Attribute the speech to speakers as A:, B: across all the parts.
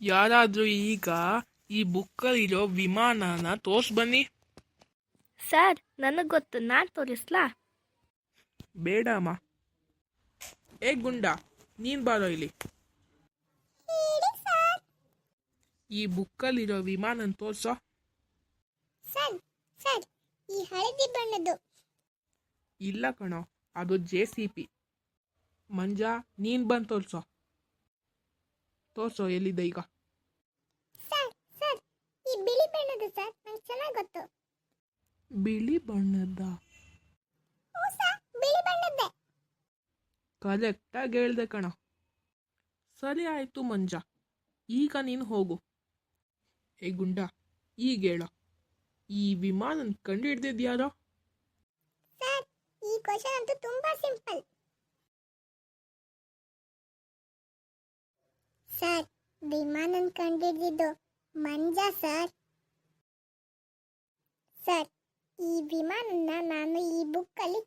A: ಯಾರಾದ್ರೂ ಈಗ ಈ ಬುಕ್ಕಲ್ಲಿರೋ ವಿಮಾನನ ತೋರ್ಸ್ ಬನ್ನಿ.
B: ಸರ್ ನನಗೆ ಗೊತ್ತು. ನಾನು ತೋರಿಸ್ಲಾ?
A: ಬೇಡ ಅಮ್ಮ ಏ ಗುಂಡ ನೀನ್ ಬಾರೋ ಇಲ್ಲಿ. ಈ ಬುಕ್ಕಲ್ಲಿರೋ ವಿಮಾನನ ತೋರ್ಸೋ.
C: ಸರ್ ಸರ್ ಈ ಹಳದಿ ಬಣ್ಣದ್ದು.
A: ಇಲ್ಲ ಕಣೋ ಅದು ಜೆ ಸಿ ಪಿ. ಮಂಜ ನೀನ್ ಬಂದು ತೋರ್ಸೋ. ತೋರ್ಸೋ ಎಲ್ಲಿದೆ ಈಗ?
C: ಸರ್ ಸರ್ ಈ ಬಿಳಿ ಬಣ್ಣದ ಸರ್ ನಂಗೆ ಚೆನ್ನಾಗಿ ಗೊತ್ತು.
A: ಬಿಳಿ ಬಣ್ಣದ?
C: ಹ್ಞೂ ಸರ್ ಬಿಳಿ ಬಣ್ಣದ
A: ಕರೆಕ್ಟಾಗಿ ಹೇಳ್ದೆ ಕಣ. ಸರಿ ಆಯ್ತು ಮಂಜ ಈಗ ನೀನು ಹೋಗು. ಏ ಗುಂಡ ಈಗ ಹೇಳ. ಈ ವಿಮಾನ ಕಂಡು ಹಿಡ್ದಿದ್ಯಾರೋ?
C: ಸರ್ ಈ ಕ್ವಶನ್ ಅಂತೂ ತುಂಬಾ ಸಿಂಪಲ್. ಸರ್ ವಿಮಾನನ್ ಕಂಡಿಡಿದ್ದು ಮಂಜ ಸರ್. ಸರ್ ಈ ವಿಮಾನನ ನಾನು ಈ ಬುಕ್ ಅಲ್ಲಿ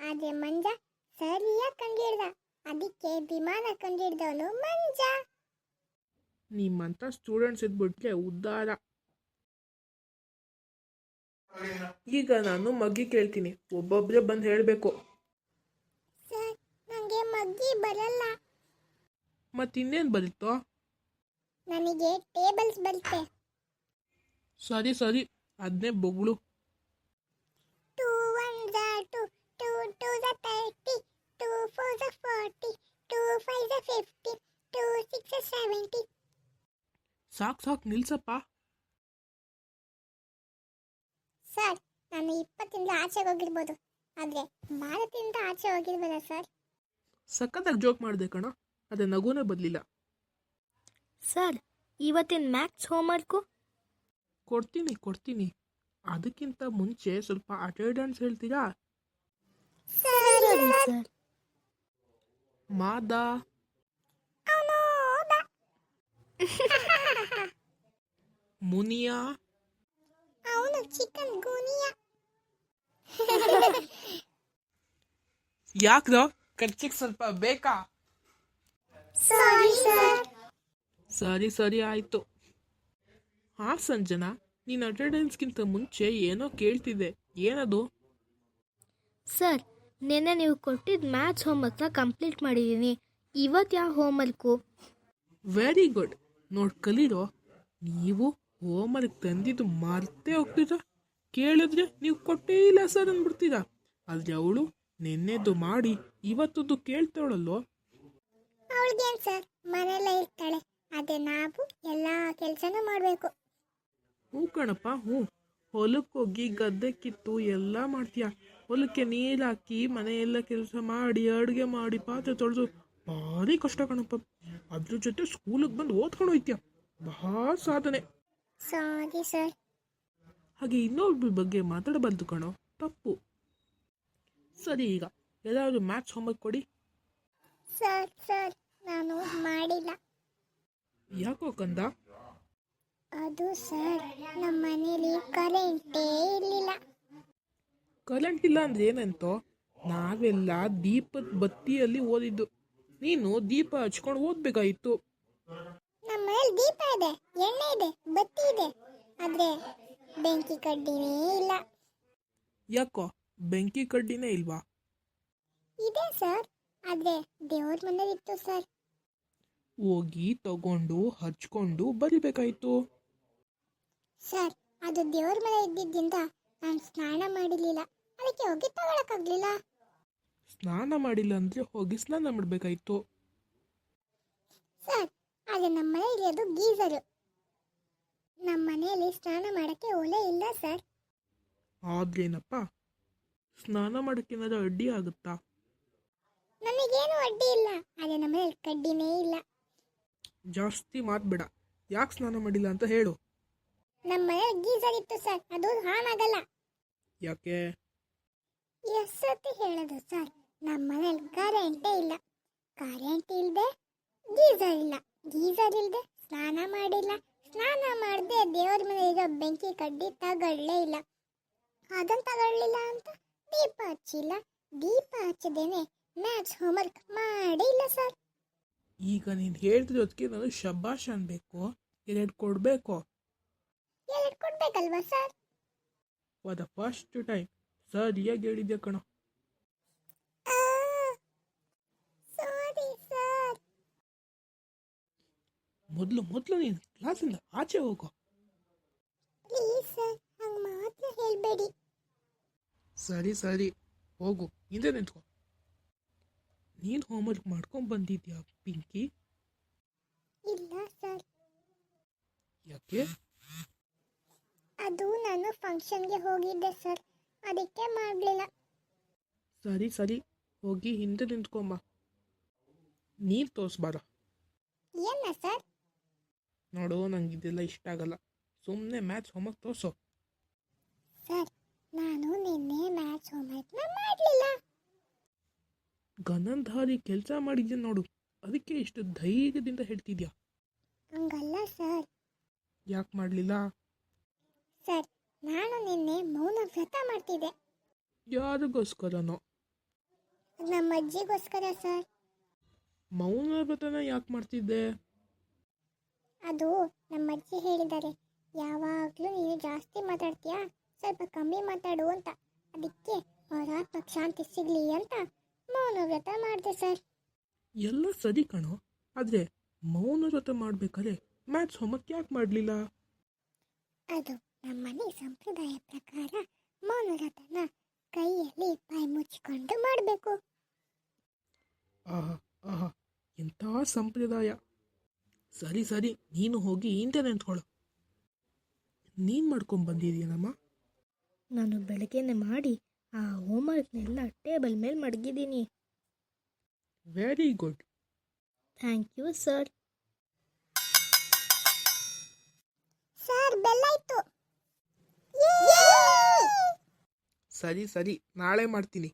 C: ಆದರೆ ಮಂಜ ಸರಿಯಾಗಿ ಕಂಡಿಡ್ದ ಅದಕ್ಕೆ ವಿಮಾನ ಕಂಡುಹಿಡ್ದವನು ಮಂಜ.
A: ನಿಮ್ಮಂತ ಸ್ಟೂಡೆಂಟ್ಸ್ ಇದ್ಬಿಟ್ಲೆ ಉದ್ದಾರ. ಈಗ ನಾನು ಮಗ್ಗಿ ಕೇಳ್ತೀನಿ. ಒಬ್ಬೊಬ್ಬರೇ ಬಂದು ಹೇಳಬೇಕು.
C: ಸರ್ ನನಗೆ ಮಗ್ಗಿ ಬರಲ್ಲ.
A: ಮತ್ತಿನ್ನೇನು ಬರುತ್ತೋ
C: ನನಗೆ ಟೇಬಲ್ಸ್ ಬರುತ್ತೆ
A: ಸರಿ ಸರಿ. ಅದನ್ನೇ ಬೊಗಳು.
C: Two one the two two two the thirty two four the forty two five za fifty two six za seventy.
A: ಸಾಕು ಸಾಕು ನಿಲ್ಸಪ್ಪ.
C: ಸರ್ ನಾನು ಇಪ್ಪತ್ತಿಂದ ಆಚೆ ಹೋಗಿರ್ಬೋದು. ಆದರೆ ಭಾರತದಿಂದ ಆಚೆ ಹೋಗಿರ್ಬೋದಾ ಸರ್.
A: ಸಖತ್ತಾಗಿ ಜೋಕ್ ಮಾಡಿದೆ ಕಣ. ಅದೇ ನಗುನೇ ಬದಲಿಲ್ಲ.
B: ಸರ್ ಇವತ್ತಿನ ಮ್ಯಾಥ್ಸ್ ಹೋಮ್ವರ್ಕು?
A: ಕೊಡ್ತೀನಿ ಕೊಡ್ತೀನಿ. ಅದಕ್ಕಿಂತ ಮುಂಚೆ ಸ್ವಲ್ಪ ಅಟೆಂಡೆನ್ಸ್ ಹೇಳ್ತೀರಾ?
C: ಸರಿ
B: ಸರ್.
A: ಮಾದ. ಮುನಿಯಾ.
C: ಅವನು ಚಿಕನ್ ಗುನಿಯಾ.
A: ಯಾಕ್ರೋ ಖರ್ಚಿಗೆ ಸ್ವಲ್ಪ ಬೇಕಾ?
C: Sorry sir.
A: ಸರಿ ಸರಿ ಆಯ್ತು. ಹಾ ಸಂಜನಾ ನೀನು ಅಟೆಂಡೆನ್ಸ್ಗಿಂತ ಮುಂಚೆ ಏನೋ ಕೇಳ್ತಿದ್ದೆ. ಏನದು?
B: ಸರ್ ನಿನ್ನೆ ನೀವು ಕೊಟ್ಟಿದ್ದ ಮ್ಯಾಥ್ಸ್ ಹೋಮ್ವರ್ಕ್ನ ಕಂಪ್ಲೀಟ್ ಮಾಡಿದ್ದೀನಿ ಇವತ್ತು ಯಾವ ಹೋಮ್ವರ್ಕು
A: ವೆರಿ ಗುಡ್ ನೋಡ್ ಕಲೀರೋ ನೀವು ಹೋಮ್ವರ್ಕ್ ತಂದಿದ್ದು ಮರ್ತೇ ಹೋಗ್ತೀರಾ? ಕೇಳಿದ್ರೆ ನೀವು ಕೊಟ್ಟೇ ಇಲ್ಲ ಸರ್ ಅಂದ್ಬಿಡ್ತೀರಾ? ಆದರೆ ಅವಳು ನಿನ್ನೆದ್ದು ಮಾಡಿ ಇವತ್ತದ್ದು ಕೇಳ್ತಾಳಲ್ಲೋ?
C: ಅವಳಿಗೇನು ಸರ್? ಮನೆಯಲ್ಲೇ ಇರ್ತಾಳೆ. ಅದೇ ನಾವು ಎಲ್ಲ ಕೆಲಸನೂ ಮಾಡಬೇಕು.
A: ಹ್ಞೂ ಕಣಪ್ಪ ಹ್ಞೂ. ಹೊಲಕ್ಕೆ ಹೋಗಿ ಗದ್ದೆ ಕಿತ್ತು ಎಲ್ಲ ಮಾಡ್ತೀಯ? ಹೊಲಕ್ಕೆ ನೀರು ಹಾಕಿ ಮನೆಯೆಲ್ಲ ಕೆಲಸ ಮಾಡಿ ಅಡುಗೆ ಮಾಡಿ ಪಾತ್ರೆ ತೊಳೆದು. ಭಾರಿ ಕಷ್ಟ ಕಣಪ್ಪ. ಅದ್ರ ಜೊತೆ ಸ್ಕೂಲಿಗೆ ಬಂದು ಓದ್ಕೊಂಡು ಹೋಯ್ತೀಯ? ಬಹಳ ಸಾಧನೆ.
C: Sorry sir.
A: ಹಾಗೆ ಇನ್ನೊಬ್ಬರ ಬಗ್ಗೆ ಮಾತಾಡಬಾರ್ದು ಕಣೋ. ತಪ್ಪು. ಸರಿ ಈಗ ಎಲ್ಲಾದರೂ ಮ್ಯಾಥ್ಸ್ ಹೋಮ್ವರ್ಕ್ ಕೊಡಿ.
C: Sir sir. ನಾನು ಮಾಡಿಲ್ಲ.
A: ಯಾಕೋ ಕಂದ?
C: ಅದು ಸರ್ ನಮ್ಮ ಮನೇಲಿ ಕರೆಂಟೇ ಇರಲಿಲ್ಲ.
A: ಕರೆಂಟ್ ಇಲ್ಲ ಅಂದ್ರೆ ಏನಂತೋ? ನಾವೆಲ್ಲ ದೀಪದ ಬತ್ತಿಯಲ್ಲಿ ಓದಿದ್ದು. ನೀನು ದೀಪ ಹಚ್ಕೊಂಡು ಓದ್ಬೇಕಾಗಿತ್ತು
C: ನಮ್ಮ ಮನೇಲಿ ದೀಪ ಇದೆ ಎಣ್ಣೆ ಇದೆ ಬತ್ತಿ ಇದೆ. ಆದ್ರೆ ಬೆಂಕಿ ಕಡ್ಡಿನೇ ಇಲ್ಲ.
A: ಯಾಕೋ ಬೆಂಕಿ ಕಡ್ಡಿನೇ ಇಲ್ವಾ?
C: ಇದೆ ಸರ್ ಆದ್ರೆ ದೇವ್ರ ಮನೇಲಿ ಇತ್ತು ಸರ್.
A: ಹೋಗಿ ತಗೊಂಡು ಹಚ್ಕೊಂಡು ಬರಿಬೇಕಾಯ್ತು.
C: ಸರ್ ಅದು ದೇವ್ರ ಮನೆ ಇದ್ದಿದ್ದರಿಂದ ನಾನು ಸ್ನಾನ ಮಾಡಿರ್ಲಿಲ್ಲ. ಅದಕ್ಕೆ ಹೋಗಿ ತಗೊಳಕ್ಕಾಗ್ಲಿಲ್ಲ.
A: ಸ್ನಾನ ಮಾಡಿಲ್ಲ ಅಂದ್ರೆ ಹೋಗಿ ಸ್ನಾನ ಮಾಡ್ಬೇಕಾಯ್ತು.
C: ಸರ್ ಅದು ನಮ್ಮ ಮನೆಯಲ್ಲಿ ಅದು ಗೀಸರು. ನಮ್ಮ ಮನೆಯಲ್ಲಿ ಸ್ನಾನ ಮಾಡಕ್ಕೆ ಒಲೆ ಇಲ್ಲ ಸರ್.
A: ಆದ್ರೇನಪ್ಪ? ಸ್ನಾನ ಮಾಡೋಕ್ಕೇನಾದ್ರೂ ಅಡ್ಡಿ ಆಗುತ್ತಾ?
C: ನಮಗೇನು ಅಡ್ಡಿ ಇಲ್ಲ. ಆದ್ರೆ ನಮ್ಮ ಮನೆಯಲ್ಲಿ ಕಡ್ಡಿನೇ ಇಲ್ಲ.
A: ಜಾಸ್ತಿ ಮಾತ್ಬೇಡ ಯಾಕೆ ಸ್ನಾನ ಮಾಡಿಲ್ಲ ಅಂತ ಹೇಳು.
C: ನಮ್ಮ ಮನೆ ಗೀಸರ್ ಇತ್ತು ಸರ್. ಅದು ಆನ್ ಆಗಲ್ಲ
A: ಯಾಕೆ?
C: ಎಷ್ಟೊತ್ತಿ ಹೇಳೋದು ಸರ್? ನಮ್ಮ ಮನೇಲಿ ಕರೆಂಟೇ ಇಲ್ಲ. ಕರೆಂಟ್ ಇಲ್ಲದೆ ಗೀಸರ್ ಇಲ್ಲ. ಗೀಸರ್ ಇಲ್ಲದೆ ಸ್ನಾನ ಮಾಡಿಲ್ಲ. ಸ್ನಾನ ಮಾಡದೆ ದೇವ್ರ ಮನೆ ಈಗ ಬೆಂಕಿ ಕಡ್ಡಿ ತಗೊಳ್ಳೇ ಇಲ್ಲ. ಅದನ್ನ ತಗೊಳ್ಳಿಲ್ಲ ಅಂತ ದೀಪ ಹಚ್ಚಿಲ್ಲ. ದೀಪ ಹಚ್ಚದೇನೆ ಮ್ಯಾಥ್ಸ್ ಹೋಮ್ವರ್ಕ್ ಮಾಡಿಲ್ಲ ಸರ್.
A: ಈಗ ನೀನು ಹೇಳ್ತಿರೋದಕ್ಕೆ ನಾನು ಶಬಾಷ್ ಅನ್ಬೇಕು. ಎರಡು ಕೊಡಬೇಕು.
C: ಎರಡು ಕೊಡ್ಬೇಕಲ್ವಾ sir?
A: For the first time ಸರಿಯಾಗಿ ಹೇಳಿದ್ಯಾ ಕಣ. ಮೊದಲು ಮೊದಲು ನೀನು ಕ್ಲಾಸಿಂದ ಆಚೆ ಹೋಗು.
C: ಸರಿ
A: ಸರಿ. ಹೋಗು. ಹಿಂದೆ ನಿಂತ್ಕೊ. ನೀನು ಹೋಮ್ವರ್ಕ್ ಮಾಡ್ಕೊಂಡು ಬಂದಿದ್ಯಾ ಪಿಂಕಿ
C: ಇಲ್ಲ ಸರ್
A: ಯಾಕೆ?
C: ಅದು ನಾನು ಫಂಕ್ಷನ್ಗೆ ಹೋಗಿದ್ದೆ ಸರ್ ಅದಕ್ಕೆ ಮಾಡಲಿಲ್ಲ.
A: ಸರಿ ಸರಿ. ಹೋಗಿ ಹಿಂದೆ ನಿಂತ್ಕೊಂಬ ನೀರು ತೋರಿಸ್ಬಾರ
C: ಏನ ಸರ್
A: ನೋಡು ನಂಗೆ ಇದೆಲ್ಲ ಇಷ್ಟ ಆಗಲ್ಲ. ಸುಮ್ಮನೆ ಮ್ಯಾಚ್ ಹೋಮ್ವರ್ಕ್ ತೋರಿಸು.
C: ಸರ್ ನಾನು ನಿನ್ನೆ ಮ್ಯಾಚ್ ಹೋಮ್ವರ್ಕ್ನ ಮಾಡಲಿಲ್ಲ.
A: ಗನಂಧಾರಿ ಕೆಲಸ ಮಾಡಿದ್ಯಾ ನೋಡು. ಅದಕ್ಕೆ ಇಷ್ಟು ಧೈರ್ಯದಿಂದ ಹೇಳ್ತಿದ್ಯಾ?
C: ಹಂಗಲ್ಲ ಸರ್.
A: ಯಾಕೆ ಮಾಡಲಿಲ್ಲ?
C: ಸರ್ ನಾನು ನಿನ್ನೆ ಮೌನ ವ್ರತ ಮಾಡ್ತಿದ್ದೆ.
A: ಯಾರಿಗೋಸ್ಕರನೋ?
C: ನಮ್ಮ ಅಜ್ಜಿಗೋಸ್ಕರ ಸರ್.
A: ಮೌನ ವ್ರತನ ಯಾಕೆ ಮಾಡ್ತಿದ್ದೆ?
C: ಅದು ನಮ್ಮ ಅಜ್ಜಿ ಹೇಳಿದ್ದಾರೆ. ಯಾವಾಗಲೂ ನೀನು ಜಾಸ್ತಿ ಮಾತಾಡ್ತೀಯಾ? ಸ್ವಲ್ಪ ಕಮ್ಮಿ ಮಾತಾಡು ಅಂತ. ಅದಕ್ಕೆ ಅವರ ಶಾಂತಿ ಸಿಗಲಿ ಅಂತ ಮೌನ ವ್ರತ ಮಾಡಿದೆ ಸರ್.
A: ಎಲ್ಲ ಸರಿ ಕಣೋ ಆದರೆ ಮೌನವ್ರತ ಮಾಡಬೇಕಾದ್ರೆ ಮಾಡ್ಬೇಕಾದ್ರೆ ಮ್ಯಾಥ್ಸ್ ಹೋಮ್ವರ್ಕ್ ಯಾಕೆ ಮಾಡಲಿಲ್ಲ?
C: ಅದು ನಮ್ಮನೆ ಸಂಪ್ರದಾಯ ಪ್ರಕಾರ ಮೌನವ್ರತನ ಕೈಯಲ್ಲಿ ಬಾಯಿ ಮುಚ್ಚಿಕೊಂಡು ಮಾಡಬೇಕು.
A: ಆಹಾ ಆಹಾ ಎಂಥ ಸಂಪ್ರದಾಯ. ಸರಿ ಸರಿ ನೀನು ಹೋಗಿ ಹಿಂದೆ ನಿಂತ್ಕೊಳ್ಳು. ನೀನು ಮಾಡ್ಕೊಂಡು ಬಂದಿದ್ದೀನಮ್ಮ
B: ನಾನು ಬೆಳಗ್ಗೆನೆ ಮಾಡಿ ಆ ಹೋಮ್ವರ್ಕ್ನೆಲ್ಲ ಟೇಬಲ್ ಮೇಲೆ ಮಡಗಿದ್ದೀನಿ.
A: Very good
B: thank you sir
C: sir ಬೆಲ್ಲಾಯ್ತು
A: ಸರಿ ಸರಿ. ನಾಳೆ ಮಾಡ್ತೀನಿ.